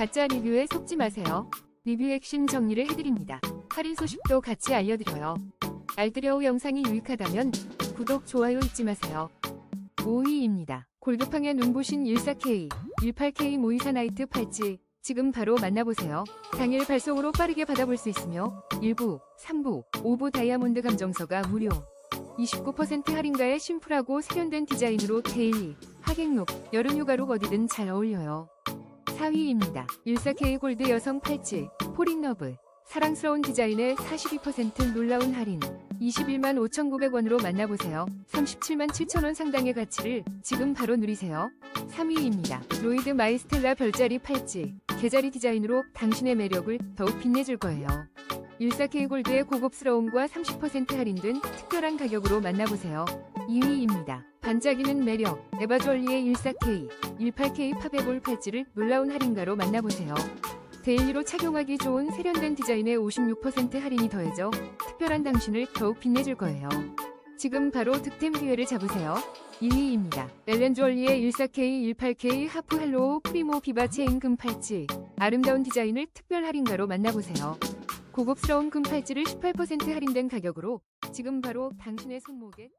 가짜 리뷰에 속지 마세요. 리뷰 핵심 정리를 해드립니다. 할인 소식도 같이 알려드려요. 알뜰여우 영상이 유익하다면 구독, 좋아요 잊지 마세요. 5위입니다. 골드팡의 눈부신 14K, 18K 모이사 나이트 팔찌 지금 바로 만나보세요. 당일 발송으로 빠르게 받아볼 수 있으며 1부, 3부, 5부 다이아몬드 감정서가 무료 29% 할인가에 심플하고 세련된 디자인으로 데일리, 하객룩, 여름휴가룩 어디든 잘 어울려요. 4위입니다. 14K 골드 여성 팔찌, 포링너브. 사랑스러운 디자인에 42% 놀라운 할인. 21만 5,900원으로 만나보세요. 37만 7천원 상당의 가치를 지금 바로 누리세요. 3위입니다. 로이드 마이스텔라 별자리 팔찌. 개자리 디자인으로 당신의 매력을 더욱 빛내줄 거예요. 14K 골드의 고급스러움과 30% 할인된 특별한 가격으로 만나보세요. 2위입니다. 반짝이는 매력, 에바주얼리의 14K, 18K 팝에볼 팔찌를 놀라운 할인가로 만나보세요. 데일리로 착용하기 좋은 세련된 디자인에 56% 할인이 더해져 특별한 당신을 더욱 빛내줄 거예요. 지금 바로 득템 기회를 잡으세요. 1위입니다. 렐렌주얼리의 14K, 18K 하프 헬로우 프리모 비바 체인 금 팔찌. 아름다운 디자인을 특별 할인가로 만나보세요. 고급스러운 금 팔찌를 18% 할인된 가격으로 지금 바로 당신의 손목에